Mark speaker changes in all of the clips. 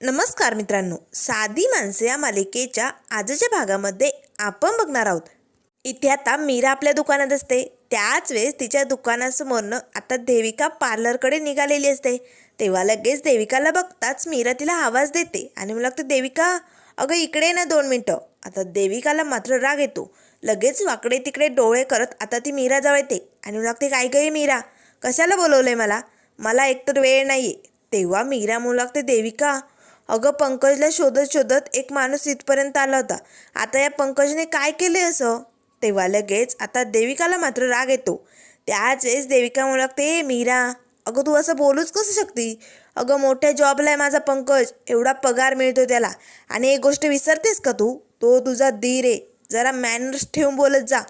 Speaker 1: नमस्कार मित्रांनो साधी माणसे या मालिकेच्या आजच्या भागामध्ये आपण बघणार आहोत. इथे आता मीरा आपल्या दुकानात असते. त्याच वेळेस तिच्या दुकानासमोरनं आता देविका पार्लरकडे निघालेली असते. तेव्हा लगेच देविकाला बघताच मीरा तिला आवाज देते आणि मला लागते देविका अगं इकडे ना दोन मिनटं. आता देविकाला मात्र राग येतो. लगेच वाकडे तिकडे डोळे करत आता ती मीराजवळ येते आणि मला लागते काय काय मीरा? कशाला बोलवलंय मला? मला एकतर वेळ नाही आहे तेव्हा मीरा म्हणू लागते देविका अगं पंकजला शोधत शोधत एक माणूस इथपर्यंत आला होता. आता या पंकजने काय केले असं? तेव्हा लगेच आता देविकाला मात्र राग येतो. त्याच वेळेस देविका म्हणू लागते मीरा अगं तू असं बोलूच कसं शकती? अगं मोठ्या जॉबला आहे माझा पंकज एवढा पगार मिळतो त्याला. आणि एक गोष्ट विसरतेस का तू? तो तुझा धीर आहे. जरा मॅनर्स ठेवून बोलत जा.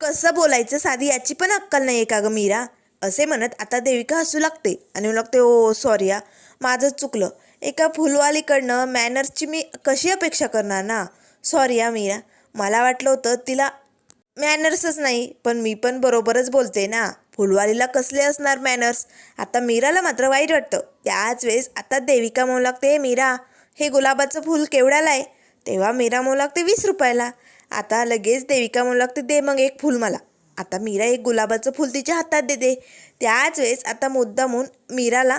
Speaker 1: कसं बोलायचं? साधी याची पण अक्कल नाही आहे का गं मीरा? असे म्हणत आता देविका हसू लागते आणि म्हणू लागते ओ सॉरी या माझं चुकलं. एका फुलवालीकडनं मॅनर्सची मी कशी अपेक्षा करणार ना? सॉरी या मीरा. मला वाटलं होतं तिला मॅनर्सच नाही पण मी पण बरोबरच बोलते ना. फुलवालीला कसले असणार मॅनर्स? आता मीराला मात्र वाईट वाटतं. त्याच वेळेस आता देविका म्हणू लागते हे मीरा. हे गुलाबाचं फूल केवढ्याला आहे? तेव्हा मीरा म्हणू लागते वीस रुपयाला. आता लगेच देविका म्हणू लागते दे मग एक फूल मला. आता मीरा एक गुलाबाचं फूल तिच्या हातात देते. त्याच वेळेस आता मुद्दामून मीराला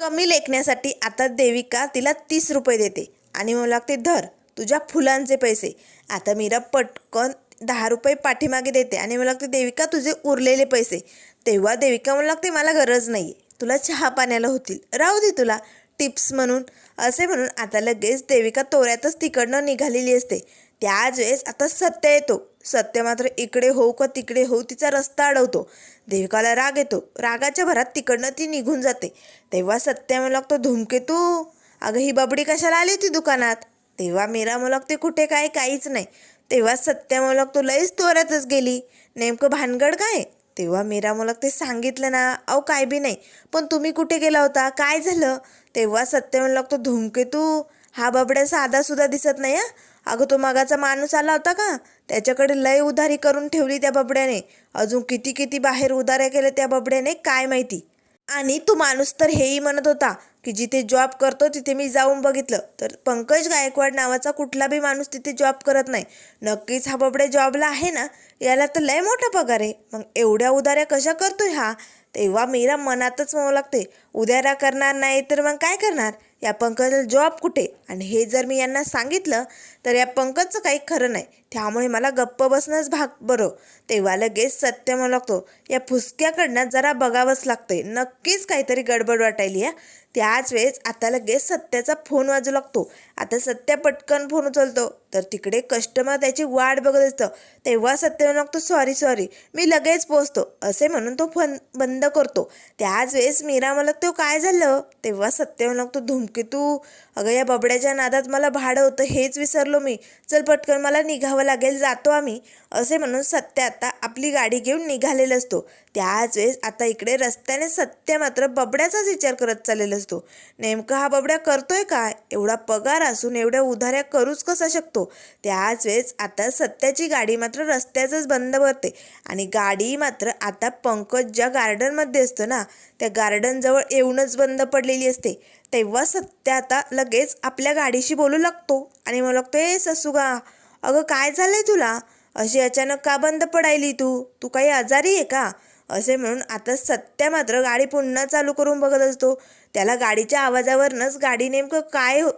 Speaker 1: कमी लेखण्यासाठी आता देविका तिला तीस रुपये देते. आणि मला लागते धर तुझ्या फुलांचे पैसे. आता मीरा पटकन दहा रुपये पाठीमागे देते. आणि मला लागते देविका तुझे उरलेले पैसे. तेव्हा देविका म्हणू लागते मला गरज नाही तुला चहा पाण्याला होतील. राहू दे तुला. टिप्स म्हणून असे म्हणून आता लगेच देविका तोऱ्यातच तिकडनं निघालेली असते. त्याच वेळेस आता सत्य येतो. सत्य मात्र इकडे हो का तिकडे हो तिचा रस्ता अडवतो. देविकाला राग येतो. रागाच्या भरात तिकडनं ती निघून जाते. तेव्हा सत्य म्हणू लागतो धूमकेतू अगं ही बाबडी कशाला आली होती दुकानात? तेव्हा मीरा म्हणू लागते कुठे काय? काहीच नाही. तेव्हा सत्या म्हणू लागतो लईच तोऱ्यातच गेली. नेमकं भानगड काय? तेव्हा मीरा म्हणू ते सांगितलं ना. अहो काय बी नाही. पण तुम्ही कुठे गेला होता? काय झालं? तेव्हा सत्य म्हणू लागतो धूमकेतू हा बाबड्या साधा सुद्धा दिसत नाही हा? अगं तो मागाचा माणूस आला होता का? त्याच्याकडे लय उधारी करून ठेवली त्या बबड्याने. अजून किती किती बाहेर उधाऱ्या केल्या त्या बबड्याने काय माहिती? आणि तो माणूस तर हेही म्हणत होता की जिथे जॉब करतो तिथे मी जाऊन बघितलं. तर पंकज गायकवाड नावाचा कुठला बी माणूस तिथे जॉब करत नाही. नक्कीच हा बबड्या जॉबला आहे ना? याला तर लय मोठा पगार आहे. मग एवढ्या उधाऱ्या कशा करतोय हा? तेव्हा मीरा मनातच म्हणू लागते. उधाऱ्या करणार नाही तर मग काय करणार? या पंकजला जॉब कुठे? आणि हे जर मी यांना सांगितलं तर या पंकजचं काही खरं नाही. त्यामुळे मला गप्प बसणंच भाग बरं. तेव्हा लगेच सत्य म्हणू लागतो. या फुसक्याकडनं जरा बघावंच लागतंय. नक्कीच काहीतरी गडबड वाटायली आहे त्याच वेळेस आता लगेच सत्याचा फोन वाजू लागतो. आता सत्या पटकन फोन उचलतो. तर तिकडे कस्टमर त्याची वाट बघत असतं. तेव्हा सत्य म्हणू लागतो सॉरी सॉरी मी लगेच पोचतो असे म्हणून तो फोन बंद करतो. त्याच वेळेस मीरा मला तो काय झालं? तेव्हा सत्य म्हणू लागतो धुमकेतू अगं या बबड्याच्या नादात मला भाडं होतं हेच विसरलो मी. चल पटकन मला निघावं लागेल जातो आम्ही. असे म्हणून सत्य आता आपली गाडी घेऊन निघालेला असतो. त्याच वेळेस आता इकडे रस्त्याने सत्य मात्र बबड्याचाच विचार करत चाललेला असतो. नेमका हा बबड्या करतोय का एवढा पगार असून एवढ्या उधाऱ्या करूच कसा शकतो? त्याच वेळेस आता सत्याची गाडी मात्र रस्त्याचंच बंद भरते. आणि गाडी मात्र आता पंकज ज्या गार्डनमध्ये असतो ना त्या गार्डनजवळ येऊनच बंद पडलेली असते. तेव्हा सत्य आता लगेच आपल्या गाडीशी बोलू लागतो. आणि मग लागतो ए ससुगा अगं काय झालंय तुला? अशी अचानक का बंद पडायली तू? तू काही आजारी आहे का? असे म्हणून आता सत्य मात्र गाडी पुन्हा चालू करून बघत असतो. त्याला गाडीच्या आवाजावरनंच गाडी नेमकं काय हो-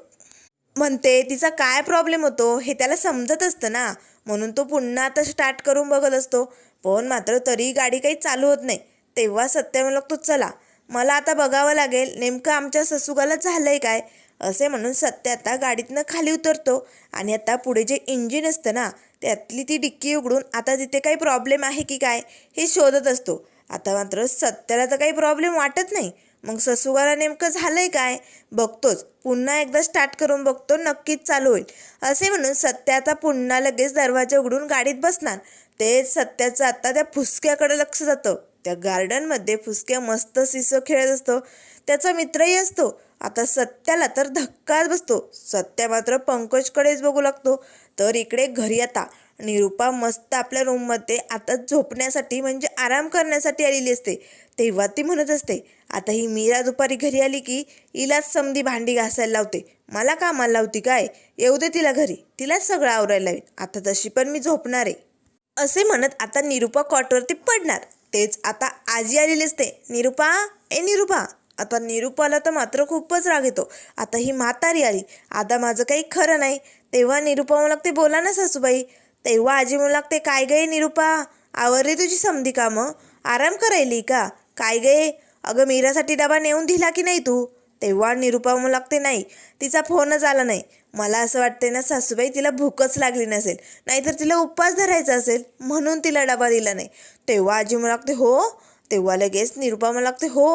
Speaker 1: म्हणते तिचा काय प्रॉब्लेम होतो हे त्याला समजत असतं ना. म्हणून तो पुन्हा आता स्टार्ट करून बघत असतो. पण मात्र तरी गाडी काही चालू होत नाही. तेव्हा सत्य म्हणू लागतो चला. मला आता बघावं लागेल नेमकं आमच्या ससुगाला झालंय काय? असे म्हणून सत्य आता गाडीतनं खाली उतरतो. आणि आता पुढे जे इंजिन असतं ना त्यातली ती डिक्की उघडून आता तिथे काही प्रॉब्लेम आहे की काय हे शोधत असतो. आता मात्र सत्याला तर काही प्रॉब्लेम वाटत नाही. मग ससुगाला नेमकं झालंय काय? बघतोच. पुन्हा एकदा स्टार्ट करून बघतो नक्कीच चालू होईल. असे म्हणून सत्याचा आता पुन्हा लगेच दरवाजा उघडून गाडीत बसणार. तेच सत्याचं आता त्या फुसक्याकडे लक्ष जातं. त्या गार्डनमध्ये फुसक्या मस्त सिसो खेळत असतो. त्याचा मित्रही असतो. आता सत्याला तर धक्काच बसतो. सत्या मात्र पंकजकडेच बघू लागतो. तर इकडे घरी आता. निरुपा मस्त आपल्या रूममध्ये आता झोपण्यासाठी म्हणजे आराम करण्यासाठी आलेली असते. तेव्हा ती म्हणत असते आता ही मीरा दुपारी घरी आली की हिलाच समधी भांडी घासायला लावते. मला कामाला लावती काय? येऊ दे तिला घरी. तिलाच सगळं आवरायला लावीन. आता तशी पण मी झोपणार आहे. असे म्हणत आता निरुपा कॉटवरती पडणार. तेच आता आजी आलेली असते. निरुपा ए निरुपा. आता निरुपाला तर मात्र खूपच राग येतो. आता ही म्हातारी आली. आता माझं काही खरं नाही. तेव्हा निरुपा म्हणू लागते बोला ना सासूबाई. तेव्हा आजी म्हणू लागते काय गे निरुपा? आवरली तुझी समधी कामं? आराम करायली का? काय गे अगं मीरासाठी डबा नेऊन दिला की नाही तू? तेव्हा निरुपा म्हणू लागते नाही तिचा फोनच आला नाही. मला असं वाटते ना सासूबाई तिला भूकच लागली नसेल. नाहीतर तिला उपवास धरायचा असेल. म्हणून तिला डबा दिला नाही. तेव्हा आजी म्हणू लागते हो. तेव्हा लगेच निरुपा म्हणू लागते हो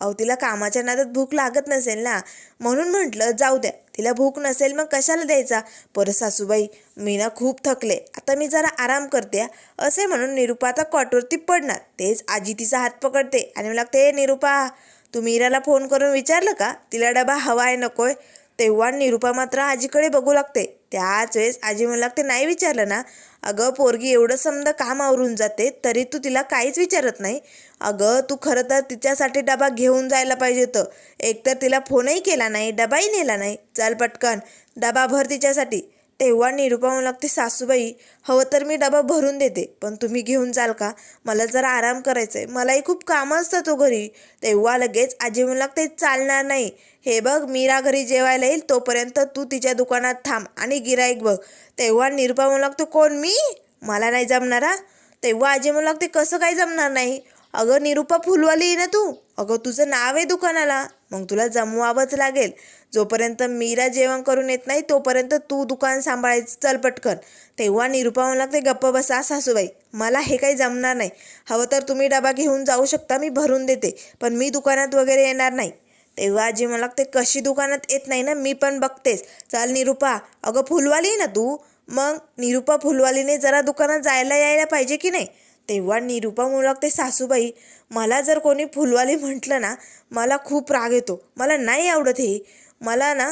Speaker 1: अहो तिला कामाच्या नादात भूक लागत नसेल ना. म्हणून म्हटलं जाऊ द्या. तिला भूक नसेल मग कशाला द्यायचा? परत सासूबाई मी ना खूप थकले. आता मी जरा आराम करते असे म्हणून निरुपा आता कॉटवरती पडणार. तेच आजी तिचा हात पकडते आणि मला लागते "ए, निरुपा तू मीराला फोन करून विचारलं का? तिला डबा हवा आहे नकोय. तेव्हा निरुपा मात्र आजीकडे बघू लागते. त्याच वेळेस आजी म्हणू लागते नाही विचारलं ना अगं पोरगी एवढं समजा काम आवरून जाते तरी तू तिला काहीच विचारत नाही. अगं तू खरं तर तिच्यासाठी डबा घेऊन जायला पाहिजे होतं. एकतर तिला फोनही केला नाही डबाही नेला नाही. चल पटकन डबा भर तिच्यासाठी. तेव्हा निरुपा म्हणू लागते सासूबाई हवं तर मी डबा भरून देते पण तुम्ही घेऊन जाल का? मला जरा आराम करायचं आहे मलाही खूप कामं असतं तो हो घरी. तेव्हा लगेच आजी म्हणू लागते चालणार नाही. हे बघ मीरा घरी जेवायला येईल तोपर्यंत तू तिच्या दुकानात थांब आणि गिराईक बघ. तेव्हा निरुपा म्हणू लागतो कोण मी? मला नाही जमणारा तेव्हा आजी म्हणू लागते कसं काय जमणार नाही? अगं निरुपा फुलवाली आहे ना तू? अगं तुझं नाव आहे दुकानाला. मग तुला जमवावंच लागेल. जोपर्यंत मीरा जेवण करून येत नाही तोपर्यंत तू दुकान सांभाळायचं चल पटकन. तेव्हा निरुपा म्हणू लागते गप्प बसा सासूबाई. मला हे काही जमणार नाही. हवं तर तुम्ही डबा घेऊन जाऊ शकता मी भरून देते. पण मी दुकानात वगैरे येणार नाही. तेव्हा आजी मला लागते कशी दुकानात येत नाही ना मी पण बघतेच. चल निरुपा. अगं फुलवाली आहे ना तू? मग निरुपा फुलवालीने जरा दुकानात जायला यायला पाहिजे की नाही? तेव्हा निरुपा म्हणू लागते सासूबाई मला जर कोणी फुलवाली म्हटलं ना मला खूप राग येतो. मला नाही आवडत हे. मला ना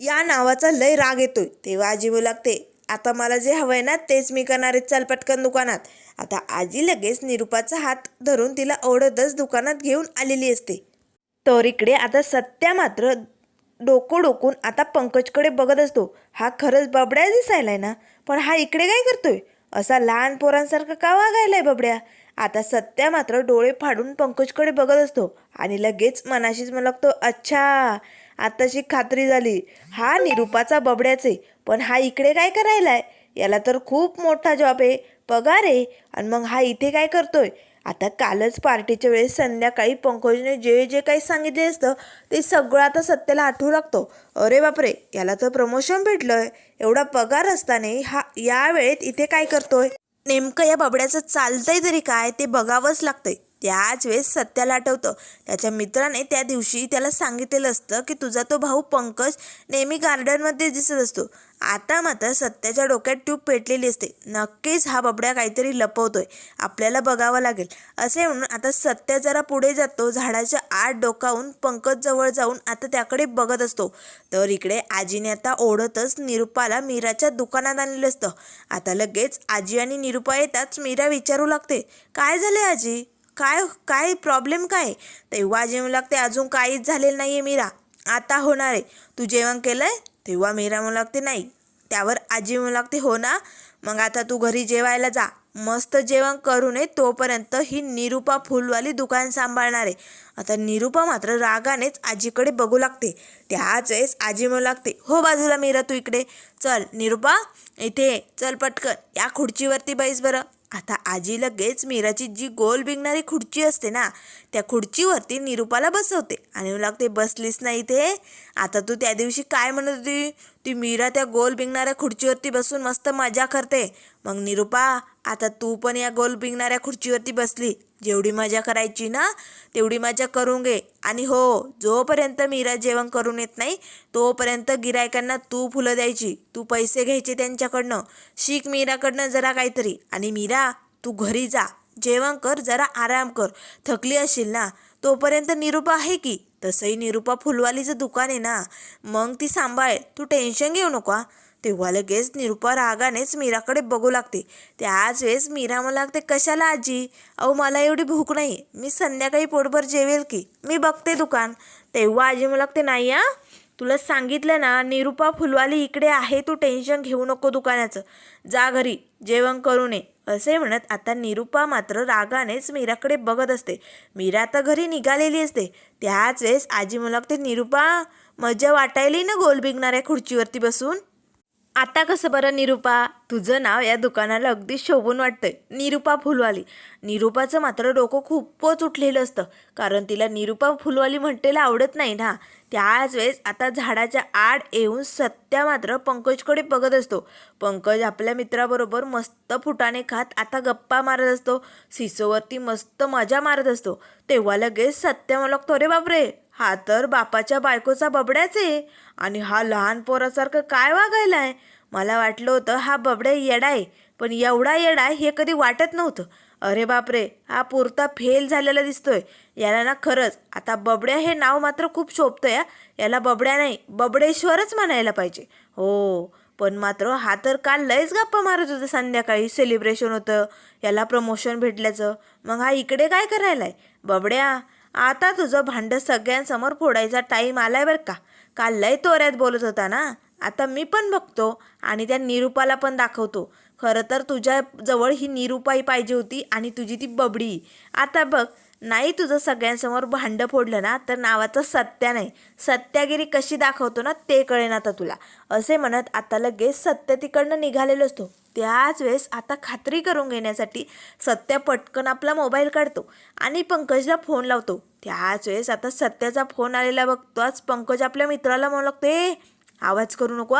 Speaker 1: या नावाचा लय राग येतोय. तेव्हा आजी म्हणू लागते आता मला जे हवं आहे ना तेच मी करणार आहे. चल पटकन दुकानात. आता आजी लगेच निरुपाचा हात धरून तिला ओढतच दुकानात घेऊन आलेली असते. तर इकडे आता सत्या मात्र डोकं डोकून आता पंकजकडे बघत असतो. हा खरंच बबड्या दिसायलाय ना? पण हा इकडे काय करतोय? असा लहान पोरांसारखा का वागायलाय बबड्या? आता सत्या मात्र डोळे फाडून पंकजकडे बघत असतो आणि लगेच मनाशीच मला अच्छा आताशी खात्री झाली. हा निरूपाचा बबड्याचे पण हा इकडे काय करायलाय? याला तर खूप मोठा जॉब आहे. पगार आहे. आणि मग हा इथे काय करतोय? आता कालच पार्टीच्या वेळेस संध्याकाळी पंकजने जे जे काही सांगितले असतं ते सगळं आता सत्याला आठवू लागतो. अरे बापरे याला तर प्रमोशन भेटलंय. एवढा पगार असतानाही हा या वेळेत इथे काय करतोय? नेमकं या बबड्याचं चालतंय तरी काय ते बघावंच लागतंय. त्याच वेळेस सत्याला आठवतं. त्याच्या मित्राने त्या दिवशी त्याला सांगितलेलं असतं की तुझा तो भाऊ पंकज नेहमी गार्डनमध्ये दिसत असतो. आता मात्र सत्याच्या डोक्यात ट्यूब पेटलेली असते. नक्कीच हा बबड्या काहीतरी लपवतोय. आपल्याला बघावं लागेल. असे म्हणून आता सत्य जरा पुढे जातो. झाडाच्या आत डोकावून पंकज जवळ जाऊन आता त्याकडे बघत असतो. तर इकडे आजीने आता ओढतच निरुपाला मीराच्या दुकानात आणलेलं असतं. आता लगेच आजी आणि निरुपा येताच मीरा विचारू लागते. काय झाले आजी? काय काय प्रॉब्लेम काय? तेव्हा जेवण लागते अजून काहीच झालेलं नाही आहे मीरा. आता होणार आहे. तू जेवण केलं आहे तेव्हा मीरा म्हणू लागते नाही त्यावर आजी म्हणू लागते हो ना मग आता तू घरी जेवायला जा. मस्त जेवण करू नये तोपर्यंत ही निरुपा फुलवाली दुकान सांभाळणार आहे. आता निरुपा मात्र रागानेच आजीकडे बघू लागते. त्याच वेळेस आजी म्हणू लागते हो बाजूला मीरा तू इकडे. चल निरुपा इथे चल पटकन या खुर्चीवरती बैस बरं. आता आजी लगेच मीराची जी गोल बिंगणारी खुर्ची असते ना त्या खुर्चीवरती निरुपाला बसवते. आणि लागते बसलीस नाही ते. आता तू त्या दिवशी काय म्हणत होती? ती मीरा त्या गोल भिंगणाऱ्या खुर्चीवरती बसून मस्त मजा करते. मग निरुपा आता तू पण या गोल भिंगणाऱ्या खुर्चीवरती बसली. जेवढी मजा करायची ना तेवढी मजा करून घे. आणि हो जोपर्यंत मीरा जेवण करून येत नाही तोपर्यंत गिरायकांना तू फुलं द्यायची. तू पैसे घ्यायचे त्यांच्याकडनं. शिक मीराकडनं जरा काहीतरी. आणि मीरा तू घरी जा. जेवण कर जरा आराम कर. थकली असशील ना? तोपर्यंत निरुपा आहे की? तसंही निरुपा फुलवालीचं दुकान आहे ना. मग ती सांभाळेल तू टेन्शन घेऊ नको. तेव्हा लगेच निरुपा रागानेच मीराकडे बघू लागते. त्याच वेळेस मीरा मला लागते कशाला आजी? अहो मला एवढी भूक नाही. मी संध्याकाळी पोटभर जेवेल की? मी बघते दुकान. तेव्हा आजी मला लागते नाही आ. तुला सांगितलं ना निरुपा फुलवाली इकडे आहे. तू टेन्शन घेऊ नको दुकानाचं. जा घरी. जेवण करू नये. असे म्हणत आता निरुपा मात्र रागानेच मीराकडे बघत असते. मीरा आता घरी निघालेली असते. त्याच वेळेस आजी मला ते निरुपा मजा वाटायली ना गोल बिघणाऱ्या खुर्चीवरती बसून? आता कसं बरं निरुपा? तुझं नाव या दुकानाला अगदी शोभून वाटतंय. निरुपा फुलवाली. निरुपाचं मात्र डोकं खूपच उठलेलं असतं. कारण तिला निरुपा फुलवाली म्हटलेलं आवडत नाही ना. त्याच वेळेस आता झाडाच्या आड येऊन सत्या मात्र पंकजकडे बघत असतो. पंकज आपल्या मित्राबरोबर मस्त फुटाने खात आता गप्पा मारत असतो. सिसोवरती मस्त मजा मारत असतो. तेव्हा लगेच सत्या मला लागतो बापरे! हा तर बापाच्या बायकोचा बबड्याच आहे. आणि हा लहान पोरासारखं काय वागायलाय? मला वाटलं होतं हा बबड्या येडा आहे पण एवढा येडा आहे हे कधी वाटत नव्हतं. अरे बापरे हा पुरता फेल झालेला दिसतोय. याला ना खरंच आता बबड्या हे नाव मात्र खूप शोभतंय हा. याला बबड्या नाही बबडेश्वरच म्हणायला पाहिजे. हो पण मात्र हा तर काल लयच गप्पा मारत होता संध्याकाळी सेलिब्रेशन होतं याला प्रमोशन भेटल्याचं. मग हा इकडे काय करायलाय? बबड्या आता तुझं भांडं सगळ्यांसमोर फोडायचा टाईम आलाय बरं का. काल लय तोऱ्यात बोलत होता ना. आता मी पण बघतो आणि त्या निरूपाला पण दाखवतो. खरं तर तुझ्या जवळ ही निरुपाई पाहिजे होती आणि तुझी ती बबडी. आता बघ नाही तुझं सगळ्यांसमोर भांडं फोडलं ना तर नावाचं सत्या नाही. सत्यागिरी कशी दाखवतो ना ते कळेन आता तुला. असे म्हणत आता लगेच सत्य तिकडनं निघालेलो असतो. त्याच वेळेस आता खात्री करून घेण्यासाठी सत्या पटकन आपला मोबाईल काढतो आणि पंकजला फोन लावतो. त्याच वेळेस आता सत्याचा फोन आलेला बघतोच पंकज आपल्या मित्राला म्हणू लागतो ए आवाज करू नको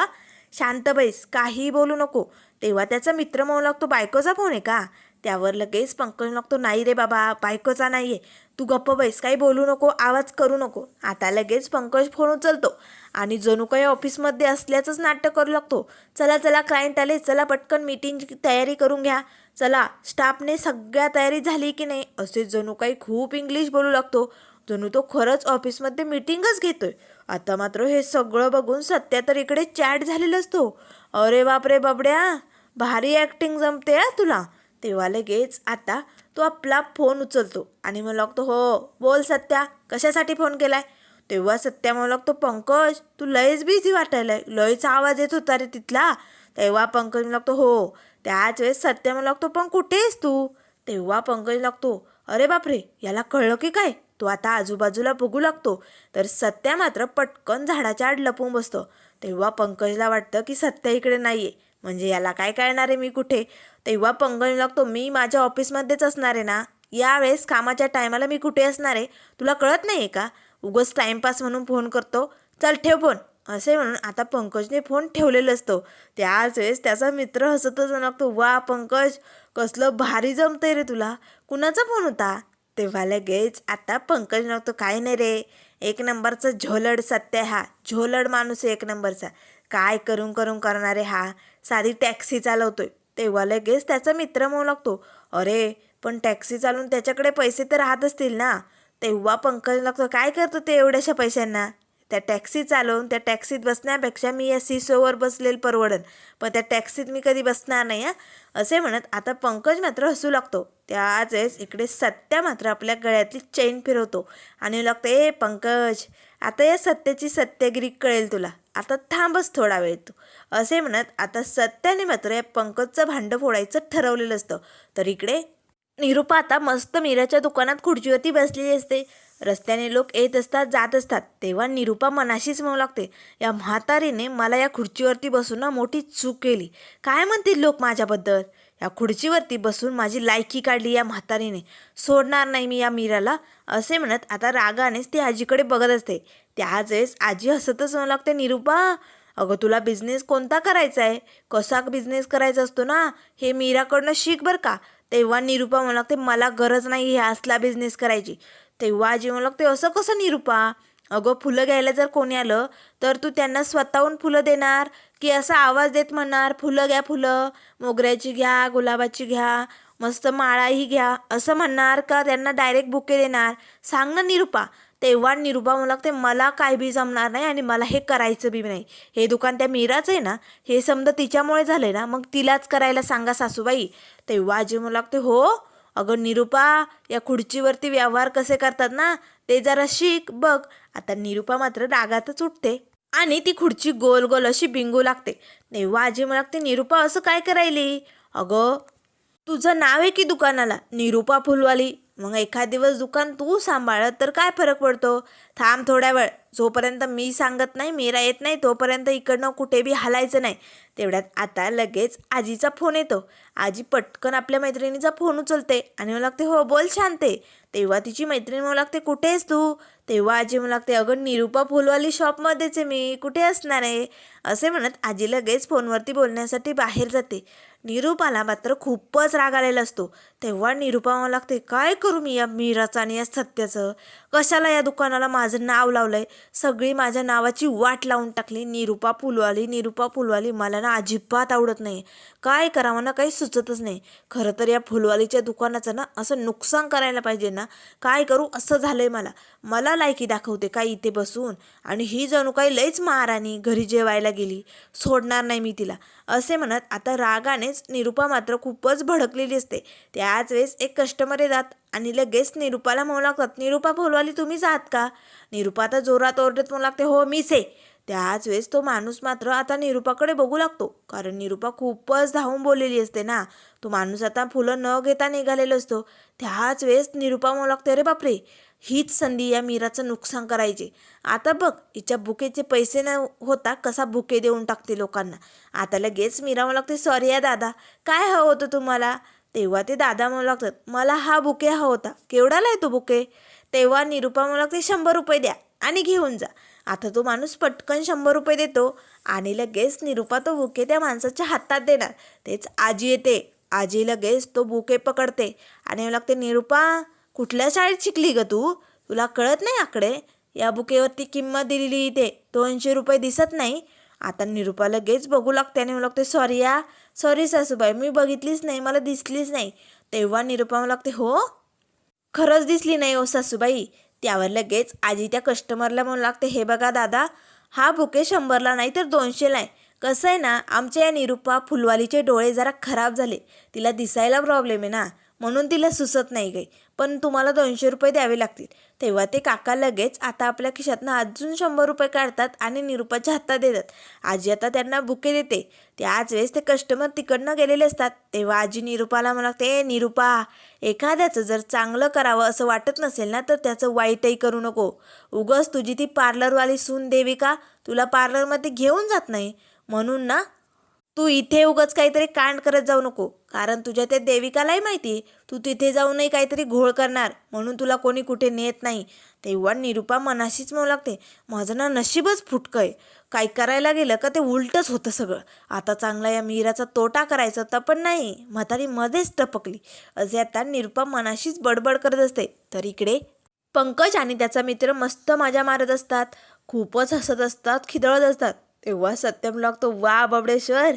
Speaker 1: शांत बैस काहीही बोलू नको. तेव्हा त्याचा मित्र म्हणू लागतो बायकोचा फोन आहे का? त्यावर लगेच पंकज लागतो नाही रे बाबा बायकोचा नाही आहे तू गप्प बैस काही बोलू नको आवाज करू नको. आता लगेच पंकज फोन उचलतो आणि जणू काही ऑफिसमध्ये असल्याचंच नाटक करू लागतो. चला चला क्लायंट आले चला पटकन मीटिंगची तयारी करून घ्या. चला स्टाफने सगळ्या तयारी झाली की नाही? असे जणू काही खूप इंग्लिश बोलू लागतो. जणू तो खरंच ऑफिसमध्ये मीटिंगच घेतोय. आता मात्र हे सगळं बघून सत्या तर इकडे चॅट झालेला असतो अरे बापरे बाबड्या! भारी ॲक्टिंग जमते तुला. तेव्हा लगेच आता तो आपला फोन उचलतो आणि मग लागतो हो बोल सत्या कशासाठी फोन केलाय? तेव्हा सत्या म्हणू लागतो पंकज तू लयच बिझी वाटायलाय लयचा आवाज येत होता रे तिथला. तेव्हा पंकज म्हणू लागतो हो त्याच वेळेस सत्या म्हणू लागतो पण कुठे आहेस तू? तेव्हा पंकज लागतो अरे बापरे याला कळलं की काय? तो आता आजूबाजूला बघू लागतो. तर सत्या मात्र पटकन झाडाच्या आड लपून बसतो. तेव्हा पंकजला वाटतं की सत्या इकडे नाही आहे म्हणजे याला काय कळणार आहे मी कुठे? तेव्हा पंकज लागतो मी माझ्या ऑफिसमध्येच असणार आहे ना? यावेळेस कामाच्या टायमाला मी कुठे असणार आहे? तुला कळत नाही आहे का? उगस टाईमपास म्हणून फोन करतो. चल ठेव फोन. असे म्हणून आता पंकजने फोन ठेवलेला असतो. त्याच वेळेस त्याचा मित्र हसतच लागतो वा पंकज कसलं भारी जमतंय रे तुला. कुणाचा फोन होता? तेव्हा लगेच आता पंकज नव्हतो काय नाही रे. एक नंबरचा झोलड सत्य हा. झोलड माणूस आहे एक नंबरचा. काय करून करून करणारे हा? साधी टॅक्सी चालवतोय. तेव्हा लगेच त्याचा मित्र म्हणू लागतो अरे पण टॅक्सी चालवून त्याच्याकडे पैसे तर राहत असतील ना? तेव्हा पंकज लागतो काय करतो ते एवढ्याशा पैशांना? त्या टॅक्सी चालवून त्या टॅक्सीत बसण्यापेक्षा मी या सीसोवर बसलेल परवडन पण त्या टॅक्सीत मी कधी बसणार नाही हा? असे म्हणत आता पंकज मात्र हसू लागतो. त्याच वेळेस इकडे सत्या मात्र आपल्या गळ्यातली चैन फिरवतो आणि लागतं ए पंकज आता या सत्याची सत्यागिरी कळेल तुला. आता थांबच थोडा वेळ तू. असे म्हणत आता सत्याने मात्र या पंकजचं भांडं फोडायचं ठरवलेलं असतं. तर इकडे निरुपा आता मस्त मीराच्या दुकानात खुर्चीवरती बसलेली असते. रस्त्याने लोक येत असतात जात असतात. तेव्हा निरुपा मनाशीच म्हणू लागते या म्हातारीने मला या खुर्चीवरती बसून ना मोठी चूक केली. काय म्हणतील लोक माझ्याबद्दल? या खुर्चीवरती बसून माझी लायकी काढली या म्हातारीने. सोडणार नाही मी या मीराला असे म्हणत आता रागानेच ती आजीकडे बघत असते. त्याच वेळेस आजी हसतच म्हणू लागते निरुपा अगं तुला बिझनेस कोणता करायचा आहे? कसा बिझनेस करायचा असतो ना? हे मीराकडनं शिक बरं का. तेव्हा निरुपा म्हणू लागते मला गरज नाही हे असला बिझनेस करायची. तेव्हा आजी म्हणू लागते असं कसं निरुपा? अगं फुलं घ्यायला जर कोणी आलं तर तू त्यांना स्वतःहून फुलं देणार. की असा आवाज देत म्हणणार फुलं घ्या फुलं मोगऱ्याची घ्या गुलाबाची घ्या मस्त माळाही घ्या असं म्हणणार का त्यांना डायरेक्ट बुके देणार? सांग ना निरुपा. तेव्हा निरुपा म्हणू लागते मला काय बी जमणार नाही आणि मला हे करायचं बी नाही. हे दुकान त्या मीराचं आहे ना हे समजा तिच्यामुळे झालं ना मग तिलाच करायला सांगा सासूबाई. तेव्हा आजी म्हणू लागते हो अगं निरुपा या खुर्चीवरती व्यवहार कसे करतात ना ते जरा शिक बघ. आता निरुपा मात्र रागातच उठते. आणि ती खुर्ची गोल गोल अशी बिंगू लागते. तेव्हा आजी मला लागते निरुपा असं काय करायली? अगं तुझं नाव आहे की दुकानाला? निरुपा फुलवाली. मग एखाद दिवस दुकान तू सांभाळत तर काय फरक पडतो? थांब थोड्या वेळ. जोपर्यंत मी सांगत नाही मीरा येत नाही तोपर्यंत इकडनं कुठे बी हलायचं नाही. तेवढ्यात आता लगेच आजीचा फोन येतो. आजी पटकन आपल्या मैत्रिणीचा फोन उचलते आणि मला लागते हो बोल शांते. तेव्हा तिची मैत्रीण मला लागते कुठे आहेस तू? तेव्हा आजी मला लागते अगं निरुपा फुलवाली शॉपमध्येच आहे मी. कुठे असणार आहे? असे म्हणत आजी लगेच फोनवरती बोलण्यासाठी बाहेर जाते. निरूपाला मात्र खूपच राग आलेला असतो. तेव्हा निरूपा मला लागते काय करू मी या मीराचं आणि या सत्याचं? कशाला या दुकानाला माझं नाव लावलंय? सगळी माझ्या नावाची वाट लावून टाकली. निरुपा फुलवाली निरुपा फुलवाली. मला ना अजिबात आवडत नाही. काय करावं ना काही सुचतच नाही. खरं तर या फुलवालीच्या दुकानाचं ना असं नुकसान करायला पाहिजे ना. काय करू? असं झालंय मला. मला लायकी दाखवते काय इथे बसून. आणि ही जणू काही लईच महाराणी घरी जेवायला गेली. सोडणार नाही मी तिला. असे म्हणत आता रागानेच निरुपा मात्र खूपच भडकलेली असते. त्याच वेळेस एक कस्टमर येतात आणि लगेच निरुपाला म्हणू लागतात निरुपा फुलवाली तुम्हीच आहात का? निरुपा आता जोरात ओरडत म्हणू लागते हो मीच आहे. त्याच वेळेस तो माणूस मात्र आता निरुपाकडे बघू लागतो कारण निरुपा खूपच धावून बोललेली असते ना. तो माणूस आता फुलं न घेता निघालेला असतो. त्याच वेळेस निरुपा म्हणू लागते अरे बापरे हीच संधी या मीराचं नुकसान करायचे. आता बघ हिच्या बुकेचे पैसे न होता कसा बुके देऊन टाकते लोकांना. आता लगेच मीरा म्हणू लागते सॉरी या दादा काय हवं होतं तुम्हाला? तेव्हा ते दादा म्हणू लागतात मला हा बुके हवा होता. केवढाला आहे तो बुके तेव्हा निरुपा मला ते शंभर रुपये द्या आणि घेऊन जा. आता तो माणूस पटकन शंभर रुपये देतो आणि लगेच निरुपा तो बुके त्या माणसाच्या हातात देणार. तेच आजी येते. आजी लगेच तो बुके पकडते आणि म्हणू लागते निरुपा कुठल्या शाळेत शिकली ग तू? तुला कळत नाही आकडे? या बुकेवरती किंमत दिलेली इथे. दोनशे रुपये दिसत नाही. आता निरुपा लगेच बघू लागते आणि मला लागते सॉरी या सॉरी सासूबाई मी बघितलीच नाही मला दिसलीच नाही. तेव्हा निरुपा मला लागते हो? खरंच दिसली नाही ओ सासूबाई. त्यावर लगेच आजी त्या कस्टमरला म्हणू लागते हे बघा दादा हा बुके शंभरला नाही तर दोनशेला आहे. कसं आहे ना आमच्या या निरुपा फुलवालीचे डोळे जरा खराब झाले. तिला दिसायला प्रॉब्लेम आहे ना. म्हणून तिला सुचत नाही काही. पण तुम्हाला दोनशे रुपये द्यावे लागतील. तेव्हा ते काका लगेच आता आपल्या खिशातनं अजून शंभर रुपये काढतात आणि निरुपाच्या हातात देतात. आजी आता त्यांना बुके देते. त्याच वेळेस ते कस्टमर तिकडनं गेलेले असतात. तेव्हा आजी निरुपाला म्हणा ते निरुपा एखाद्याचं जर चांगलं करावं असं वाटत नसेल ना तर त्याचं वाईटही करू नको. उगस तुझी ती पार्लरवाली सून देवी का? तुला पार्लरमध्ये घेऊन जात नाही. म्हणून ना तू इथे उगाच काहीतरी कांड करत जाऊ नको. कारण तुझ्या त्या देविकालाही माहिती आहे तू तिथे जाऊनही काहीतरी घोळ करणार. म्हणून तुला कोणी कुठे नेत नाही. तेव्हा निरुपा मनाशीच म्हणू लागते माझं ना नशीबच फुटकं आहे काही करायला गेलं का ते उलटच होतं सगळं. आता चांगला या मीराचा तोटा करायचा होता पण नाही. म्हातारी मध्येच टपकली. असे आता निरुपा मनाशीच बडबड करत असते. तर इकडे पंकज आणि त्याचा मित्र मस्त माझ्या मारत असतात. खूपच हसत असतात खिदळत असतात. तेव्हा सत्यम लागतो वा बबडेश्वर!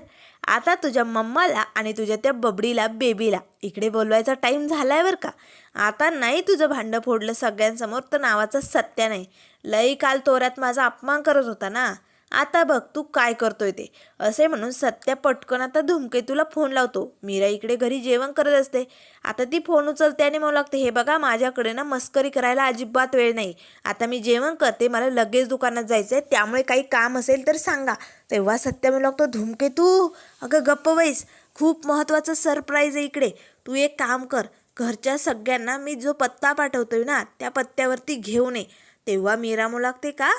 Speaker 1: आता तुझ्या मम्माला आणि तुझ्या त्या बबडीला बेबीला इकडे बोलवायचा टाईम झाला आहे बरं का? आता नाही तुझं भांडं फोडलं सगळ्यांसमोर तर नावाचा सत्य नाही. लई काल तोऱ्यात माझा अपमान करत होता ना? आता बघ तू काय करतोय ते. असे म्हणून सत्या पटकन आता धुमकेतूला फोन लावतो. मीरा इकडे घरी जेवण करत असते. आता ती फोन उचलते आणि मला लागते हे बघा माझ्याकडे ना मस्करी करायला अजिबात वेळ नाही. आता मी जेवण करते मला लगेच दुकानात जायचं आहे त्यामुळे काही काम असेल तर सांगा. तेव्हा सत्या म्हणू लागतो धुमकेतू अगं गप्प बैस. खूप महत्त्वाचं सरप्राईज आहे इकडे. तू एक काम कर घरच्या सगळ्यांना मी जो पत्ता पाठवतोय ना त्या पत्त्यावरती घेऊन ये तेव्हा मीरा मला लागते का?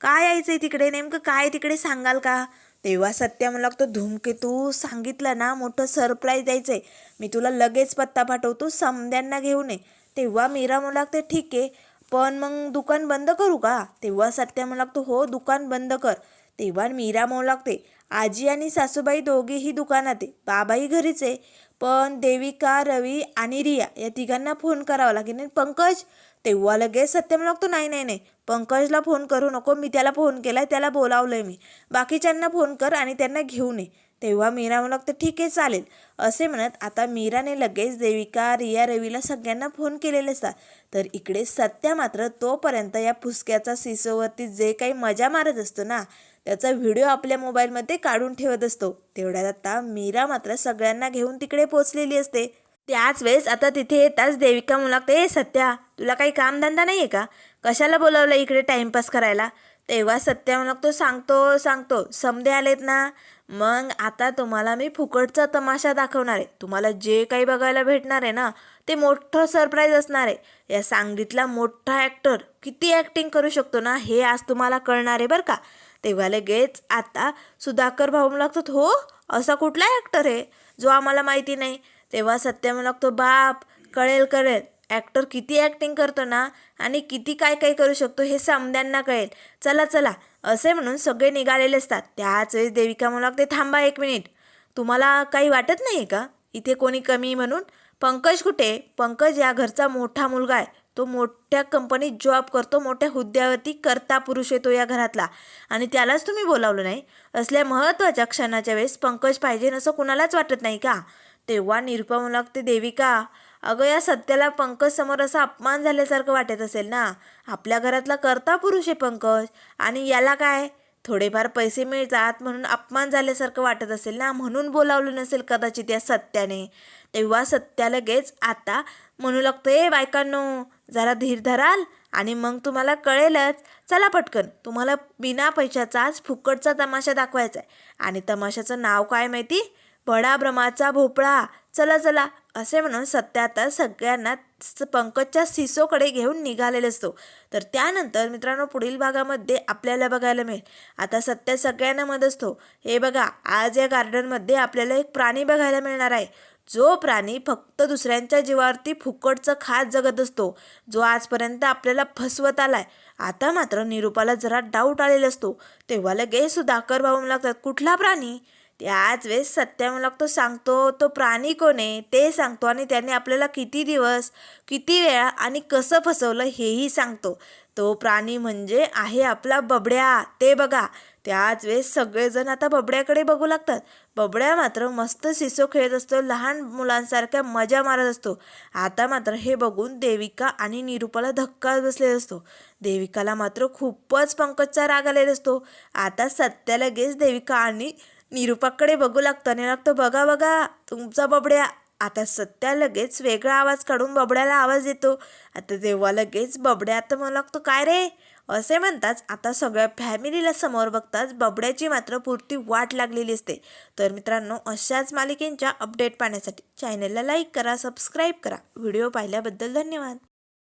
Speaker 1: काय यायचं आहे तिकडे? नेमकं काय तिकडे सांगाल का? तेव्हा सत्या मला लागतो धूमकेतू सांगितलं ना मोठं सरप्राईज द्यायचं आहे मी तुला लगेच पत्ता पाठवतो समद्यांना घेऊन ये. तेव्हा मीरा मला लागते ठीक आहे पण मग दुकान बंद करू का? तेव्हा सत्या मला लागतो हो दुकान बंद कर. तेव्हा मीरा म्हणू लागते आजी आणि सासूबाई दोघेही दुकानात आहे बाबाही घरीच आहे पण देविका रवी आणि रिया या तिघांना फोन करावा लागेल. पंकज तेव्हा लगेच सत्यम लागतो नाही नाही नाही पंकजला फोन करू नको मी त्याला फोन केलाय त्याला बोलावलंय मी. बाकीच्यांना फोन कर आणि त्यांना घेऊन ये. तेव्हा मीरा म्हणू तर ठीक आहे चालेल. असे म्हणत आता मीराने लगेच देविका रिया रवीला सगळ्यांना फोन केलेले असतात. तर इकडे सत्या मात्र तोपर्यंत या फुसक्याचा सिसोवरती जे काही मजा मारत असतो ना त्याचा व्हिडिओ आपल्या मोबाईलमध्ये काढून ठेवत असतो. तेवढ्यात आता मीरा मात्र सगळ्यांना घेऊन तिकडे पोचलेली असते. त्याच वेळेस आता तिथे येताच देविका म्हणू लागते ए सत्या तुला काही कामधंदा नाही आहे का? कशाला बोलावलं इकडे टाइमपास करायला? तेव्हा सत्या तो सांगतो सांगतो समदे आलेत ना? मग आता तुम्हाला मी फुकटचा तमाशा दाखवणार आहे. तुम्हाला जे काही बघायला भेटणार आहे ना ते मोठं सरप्राईज असणार आहे. या सांगलीतला मोठा ॲक्टर किती ॲक्टिंग करू शकतो ना हे आज तुम्हाला कळणार आहे बरं का? तेव्हा लगेच आता सुधाकर भाऊ लागतात हो असा कुठला ॲक्टर आहे जो आम्हाला माहिती नाही? तेव्हा सत्य लागतो बाप कळेल कळेल. ॲक्टर किती ॲक्टिंग करतो ना आणि किती काय काय करू शकतो हे समद्यांना कळेल. चला चला. असे म्हणून सगळे निघालेले असतात. त्याच वेळेस देविका म्हणू लागते थांबा एक मिनिट तुम्हाला काही वाटत नाही आहे का? इथे कोणी कमी म्हणून? पंकज कुठे? पंकज या घरचा मोठा मुलगा आहे. तो मोठ्या कंपनीत जॉब करतो मोठ्या हुद्द्यावरती करता पुरुष येतो या घरातला. आणि त्यालाच तुम्ही बोलावलं नाही. असल्या महत्त्वाच्या क्षणाच्या वेळेस पंकज पाहिजे असं कुणालाच वाटत नाही का? तेव्हा निरुपा म्हणू लागते देविका अगं या सत्याला पंकज समोर असा अपमान झाल्यासारखं वाटत असेल ना? आपल्या घरातला करता पुरुष आहे पंकज. आणि याला काय? थोडेफार पैसे मिळतात म्हणून अपमान झाल्यासारखं वाटत असेल ना? म्हणून बोलावलं नसेल कदाचित या सत्याने. तेव्हा सत्या लगेच आता म्हणू लागतं ए बायकांनो जरा धीर धराल आणि मग तुम्हाला कळेलच. चला पटकन तुम्हाला बिना पैशाचाच फुकटचा तमाशा दाखवायचा आहे आणि तमाशाचं नाव काय माहिती? बडा भ्रमाचा भोपळा. चला चला असे म्हणून सत्य आता सगळ्यांना स- पंकजच्या सिसोकडे घेऊन निघालेला असतो. तर त्यानंतर मित्रांनो पुढील भागामध्ये आपल्याला बघायला मिळेल. आता सत्य सगळ्यांना मत असतो. हे बघा आज या गार्डनमध्ये आपल्याला एक प्राणी बघायला मिळणार आहे. जो प्राणी फक्त दुसऱ्यांच्या जीवावरती फुकटचं खात जगत असतो. जो आजपर्यंत आपल्याला फसवत आलाय. आता मात्र निरूपाला जरा डाऊट आलेला असतो. तेव्हा लगेच सुधाकर भाऊ लागतात कुठला प्राणी? त्याच वेळेस सत्या तो सांगतो तो प्राणी कोण आहे ते सांगतो आणि त्याने आपल्याला किती दिवस किती वेळा आणि कसं फसवलं हेही सांगतो. तो प्राणी म्हणजे आहे आपला बबड्या. ते बघा. त्याच वेळेस सगळेजण आता बबड्याकडे बघू लागतात. बबड्या मात्र मस्त सिसो खेळत असतो लहान मुलांसारख्या मजा मारत असतो. आता मात्र हे बघून देविका आणि निरूपाला धक्का बसलेला असतो. देविकाला मात्र खूपच पंकजचा राग आलेला असतो. आता सत्या लगेच देविका आणि निरूपाकडे बघू लागतो. आणि लागतो बघा बघा तुमचा बबड्या. आता सत्या लगेच वेगळा आवाज काढून बबड्याला आवाज येतो. आता तेव्हा लगेच बबड्या आता मला लागतो काय रे? असे म्हणताच आता सगळ्या फॅमिलीला समोर बघताच बबड्याची मात्र पुरती वाट लागलेली असते. तर मित्रांनो अशाच मालिकेंच्या अपडेट पाहण्यासाठी चॅनलला लाईक करा सबस्क्राईब करा. व्हिडिओ पाहिल्याबद्दल धन्यवाद.